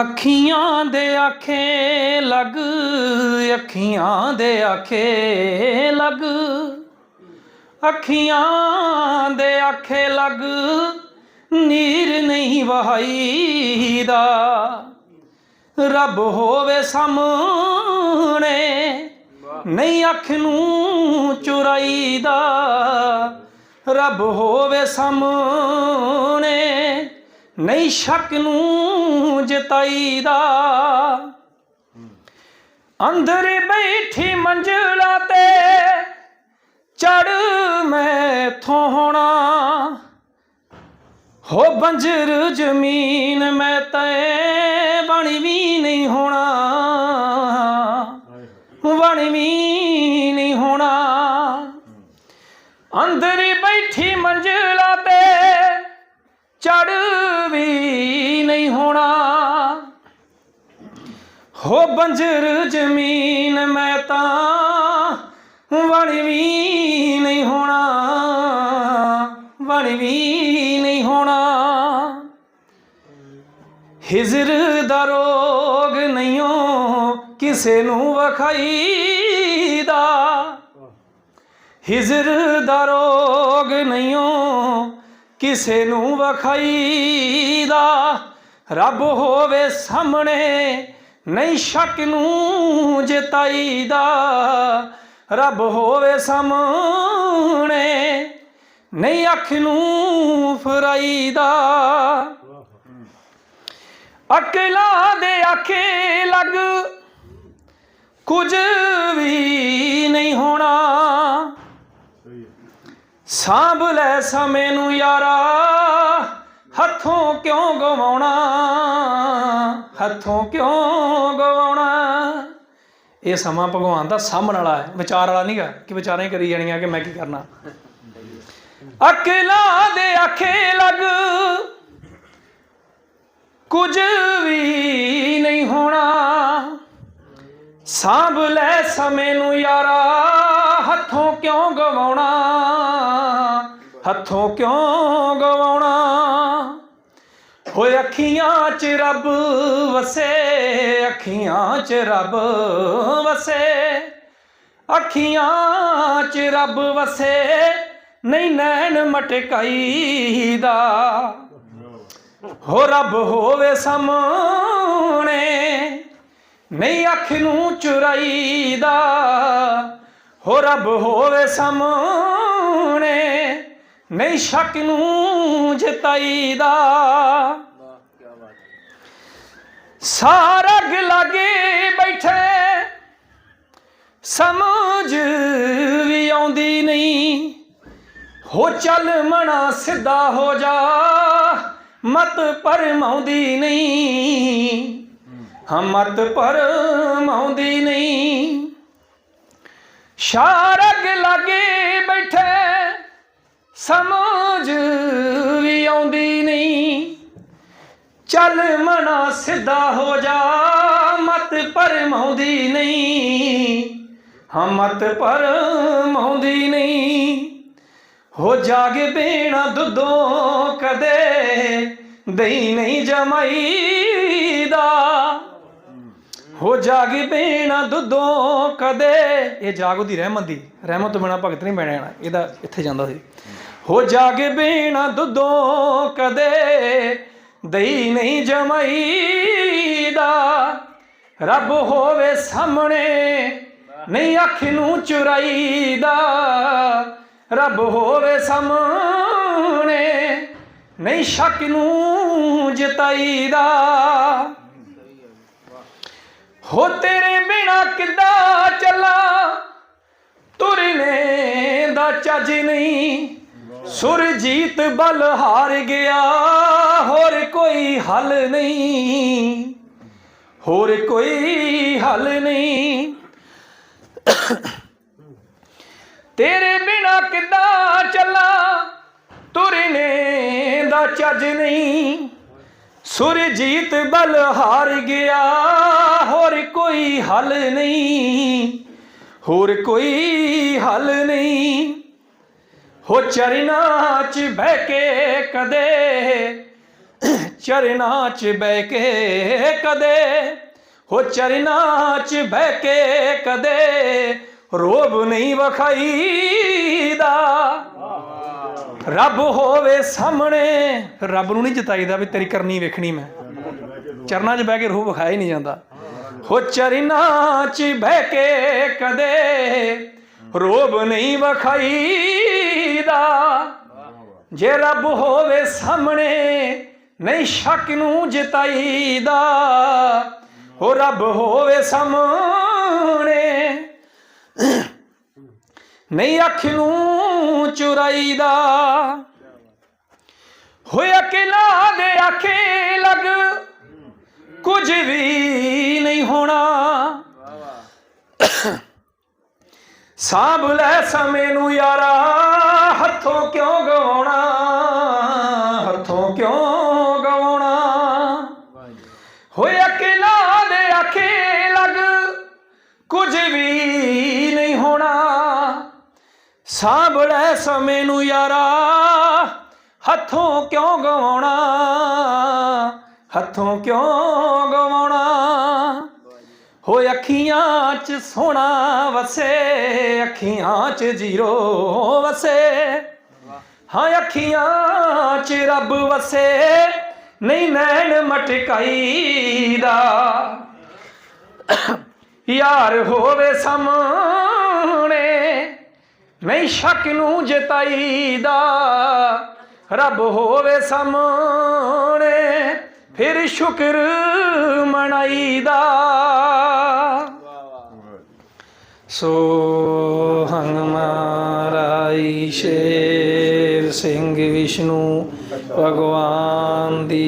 ਅੱਖੀਆਂ ਦੇ ਆਖੇ ਲੱਗ ਅੱਖੀਆਂ ਦੇ ਆਖੇ ਲੱਗ। ਅੱਖੀਆਂ ਦੇ ਆਖੇ ਲੱਗ ਨੀਰ ਨਹੀਂ ਵਹਾਈਦਾ। ਰੱਬ ਹੋਵੇ ਸਾਹਮਣੇ ਨਹੀਂ ਅੱਖ ਨੂੰ ਚੁਰਾਈਦਾ। ਰੱਬ ਹੋਵੇ ਸਾਹਮਣੇ ਨਹੀਂ ਸ਼ੱਕ ਨੂੰ ਜਿਤਾਈਦਾ ਅੰਦਰ ਬੈਠੀ ਮੰਜ਼ਲਾ ਤੇ ਚੜ ਮੈਂ ਥੋਣਾ ਹੋ ਬੰਜਰ ਜ਼ਮੀਨ ਮੈਂ ਤੈ ਬਣੀ ਵੀ ਨਹੀਂ ਹੋਣਾ। ਬਣੀ ਵੀ ਨਹੀਂ ਹੋਣਾ। ਅੰਦਰ ਹੋ ਬੰਜਰ ਜ਼ਮੀਨ, ਮੈਂ ਤਾਂ ਬਣੀ ਵੀ ਨਹੀਂ ਹੋਣਾ ਬਣੀ ਵੀ ਨਹੀਂ ਹੋਣਾ। ਹਿਜਰ ਦਾ ਰੋਗ ਨਹੀਂਓ ਕਿਸੇ ਨੂੰ ਵਖਾਈਦਾ। ਹਿਜਰ ਦਾ ਰੋਗ ਨਹੀਂਓ ਕਿਸੇ ਨੂੰ ਵਖਾਈਦਾ। ਰੱਬ ਹੋਵੇ ਸਾਹਮਣੇ ਨਹੀਂ ਸ਼ੱਕ ਨੂੰ ਜਿਤਾਈਦਾ ਰੱਬ ਹੋਵੇ ਸਾਹਮਣੇ, ਨਹੀਂ ਅੱਖ ਨੂੰ ਫਰਾਈਦਾ ਅਕਲਾਂ ਦੇ ਆਖੇ ਲੱਗ ਕੁਝ ਵੀ ਨਹੀਂ ਹੋਣਾ। ਸਾਂਭ ਲੈ ਸਮੇਂ ਨੂੰ ਯਾਰਾ। ਹੱਥੋਂ ਕਿਉਂ ਗਵਾਉਣਾ? ਹੱਥੋਂ ਕਿਉਂ ਗਵਾਉਣਾ? ਇਹ ਸਮਾਂ ਭਗਵਾਨ ਦਾ ਸਾਹਮਣ ਵਾਲਾ ਹੈ, ਵਿਚਾਰ ਵਾਲਾ ਨਹੀਂਗਾ ਕਿ ਵਿਚਾਰਾਂ ਹੀ ਕਰੀ ਜਾਣੀਆਂ ਕਿ ਮੈਂ ਕੀ ਕਰਨਾ। ਅਕਲਾਂ ਦੇ ਆਖੇ ਲੱਗ, ਕੁਝ ਵੀ ਨਹੀਂ ਹੋਣਾ। ਸਾਂਭ ਲੈ ਸਮੇਂ ਨੂੰ ਯਾਰਾ, ਹੱਥੋਂ ਕਿਉਂ ਗਵਾਉਣਾ? ਹੱਥੋਂ ਕਿਉਂ ਗਵਾਉਣਾ? ਅੱਖੀਆਂ 'ਚ ਰੱਬ ਵਸੇ, ਅੱਖੀਆਂ 'ਚ ਰੱਬ ਵਸੇ। ਅੱਖੀਆਂ 'ਚ ਰੱਬ ਵਸੇ, ਨਹੀਂ ਨੈਣ ਮਟਕਾਈਦਾ। ਹੋ ਰੱਬ ਹੋਵੇ ਸਾਹਮਣੇ, ਨਹੀਂ ਅੱਖ ਨੂੰ ਚੁਰਾਈਦਾ। ਹੋ ਰੱਬ ਹੋਵੇ ਸਾਹਮਣੇ, ਨਹੀਂ ਸ਼ੱਕ ਨੂੰ ਜਿਤਾਈਦਾ। ਸਾਰਾ ਗ ਲਾਗੇ ਬੈਠੇ। ਸਮਝ ਵੀ ਆਉਂਦੀ ਨਹੀਂ। ਹੋ ਚੱਲ ਮਣਾ ਸਿੱਧਾ ਹੋ ਜਾ। ਮਤ ਪਰਮਾਉਂਦੀ ਨਹੀਂ। ਹਾਂ, ਮਤ ਪਰਮਾਉਂਦੀ ਨਹੀਂ। ਸ਼ਾਰਗ ਲਾਗੇ ਬੈਠੇ। ਸਮਝ ਚੱਲ ਮਨਾ ਸਿੱਧਾ ਹੋ ਜਾ, ਮਤ ਪਰਮਾਉਂਦੀ ਨਹੀਂ। ਹਾਂ, ਮਤ ਪਰਮਾਉਂਦੀ ਨਹੀਂ। ਹੋ ਜਾਗੇ ਬੇਣਾ ਦੁੱਧੋਂ ਕਦੇ ਦਈ ਨਹੀਂ ਜਮਾਈਦਾ ਹੋ ਜਾਗੇ ਬੇਣਾ ਦੁੱਧੋਂ ਕਦੇ, ਇਹ ਜਾਗ ਉਹਦੀ ਰਹਿਮਤ ਦੀ, ਰਹਿਮਤ ਤੋਂ ਬਿਨਾ ਭਗਤ ਨਹੀਂ ਬਣਿਆ ਜਾਣਾ ਇਹਦਾ ਇੱਥੇ ਜਾਂਦਾ ਸੀ। ਹੋ ਜਾਗੇ ਬੇਣਾ ਦੁੱਧੋਂ ਕਦੇ ਦਈ ਨਹੀਂ ਜਮਾਈਦਾ ਰੱਬ ਹੋਵੇ ਸਾਹਮਣੇ, ਨਹੀਂ ਅੱਖ ਨੂੰ ਚੁਰਾਈਦਾ ਰੱਬ ਹੋਵੇ ਸਾਹਮਣੇ, ਨਹੀਂ ਸ਼ੱਕ ਨੂੰ ਜਤਾਈਦਾ ਹੋ ਤੇਰੇ ਬਿਨਾ ਕਿੱਦਾਂ ਚੱਲਾ? ਤੁਰਨੇ ਦਾ ਚੱਜ ਨਹੀਂ। ਸੁਰਜੀਤ ਬਲ ਹਾਰ ਗਿਆ। ਹੋਰ ਕੋਈ ਹੱਲ ਨਹੀਂ, ਹੋਰ ਕੋਈ ਹੱਲ ਨਹੀਂ। ਤੇਰੇ ਬਿਨਾ ਕਿੱਦਾਂ ਚੱਲਾਂ? ਤੁਰਨੇ ਦਾ ਚੱਜ ਨਹੀਂ। ਸੁਰਜੀਤ ਬਲ ਹਾਰ ਗਿਆ, ਹੋਰ ਕੋਈ ਹੱਲ ਨਹੀਂ, ਹੋਰ ਕੋਈ ਹੱਲ ਨਹੀਂ। ਹੋ ਚਰਨਾਂ 'ਚ ਬਹਿ ਕੇ ਕਦੇ ਚਰਨਾਂ 'ਚ ਬਹਿ ਕੇ ਕਦੇ, ਹੋ ਚਰਨਾਂ 'ਚ ਬਹਿ ਕੇ ਕਦੇ, ਰੋਬ ਨਹੀਂ ਵਖਾਈਦਾ। ਰੱਬ ਹੋਵੇ ਸਾਹਮਣੇ, ਰੱਬ ਨੂੰ ਨਹੀਂ ਜਤਾਈਦਾ ਵੀ ਤੇਰੀ ਕਰਨੀ ਵੇਖਣੀ ਮੈਂ। ਚਰਨਾਂ 'ਚ ਬਹਿ ਕੇ ਰੂਹ ਵਿਖਾਇਆ ਹੀ ਨਹੀਂ ਜਾਂਦਾ। ਹੋ ਚਰਨਾਂ 'ਚ ਬਹਿ ਕੇ ਕਦੇ, ਰੋਬ ਨਹੀਂ ਵਖਾਈਦਾ। ਜੇ ਰੱਬ ਹੋਵੇ ਸਾਹਮਣੇ ਨਹੀਂ ਸ਼ੱਕ ਨੂੰ ਜਿਤਾਈਦਾ ਹੋ ਰੱਬ ਹੋਵੇ ਸਾਹਮਣੇ। ਨਹੀਂ ਅੱਖ ਨੂੰ ਚੁਰਾਈਦਾ ਹੋਇਆ ਕਿਲਾ ਦੇ ਆਖੇ ਲੱਗ। ਕੁਝ ਵੀ ਨਹੀਂ ਹੋਣਾ। ਸਾਂਭ ਲੈ ਸਮੇਂ ਨੂੰ ਯਾਰਾ। ਹੱਥੋਂ ਕਿਉਂ ਗਵਾਉਣਾ ਸਾਂਭ ਲੈ ਸਮੇਂ ਨੂੰ ਯਾਰਾ, ਹੱਥੋਂ ਕਿਉਂ ਗਵਾਉਣਾ? ਹੱਥੋਂ ਕਿਉਂ ਗਵਾਉਣਾ? ਹੋ ਅੱਖੀਆਂ 'ਚ ਸੋਨਾ ਵਸੇ, ਅੱਖੀਆਂ 'ਚ ਜੀਰੋ ਵਸੇ। ਹਾਂ, ਅੱਖੀਆਂ 'ਚ ਰੱਬ ਵਸੇ, ਨਹੀਂ ਨੈਣ ਮਟਕਾਈ ਦਾ ਯਾਰ ਹੋਵੇ ਸਾਹਮਣੇ ਨਹੀਂ ਸ਼ੱਕ ਨੂੰ ਜਤਾਈਦਾ ਰੱਬ ਹੋਵੇ ਸਾਹਮਣੇ, ਫਿਰ ਸ਼ੁਕਰ ਮਨਾਈਦਾ ਸੋ ਹੰਗ ਮਾਰਾਈ ਸ਼ੇਰ ਸਿੰਘ ਵਿਸ਼ਨੂੰ ਭਗਵਾਨ ਦੀ